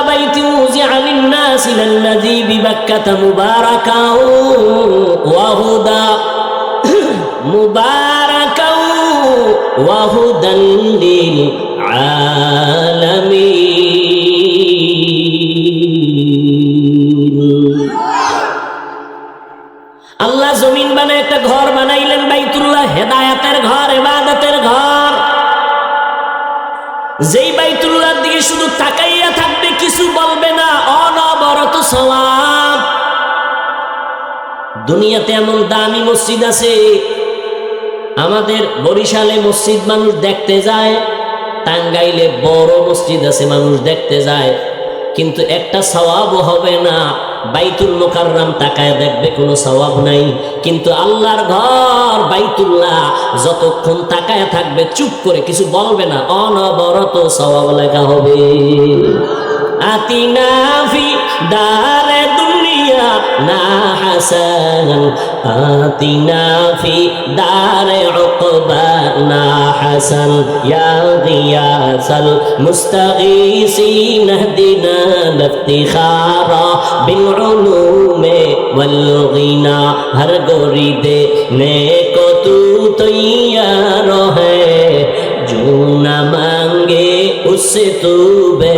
بيت وزع للناس للذي ببكة مباركا وهدى مباركا وهدى للعالمين আল্লাহ জমিন বানায় একটা ঘর বানাইলেন বাইতুল্লাহ হেদায়াতের ঘর এবাদতের ঘর যেই বাইতুল্লার দিকে শুধু তাকাইয়া থাকবে, কিছু বলবে না। অনবরত সওয়াব। দুনিয়াতে এমন দামি মসজিদ আছে, আমাদের বরিশালে মসজিদ মানুষ দেখতে যায়, টাঙ্গাইলে বড় মসজিদ আছে মানুষ দেখতে যায়, কিন্তু একটা সওয়াবও হবে না। বাইতুল মোকাররাম তাকায় দেখবে কোনো সওয়াব নাই। কিন্তু আল্লাহর ঘর বাইতুল্লাহ যতক্ষণ তাকায় থাকবে, চুপ করে কিছু বলবে না। অনবরত সওয়াব লেখা হবে। আতিনা ফি দারে দুনিয়া না হাসান আতিনা ফি দারে উকবা না غياثا يا غياث المستغيثين اهدنا لافتخارا بالعلوم والغنى هر غريد نیکو تو تیار ہے جو نہ مانگے اس سے تو بے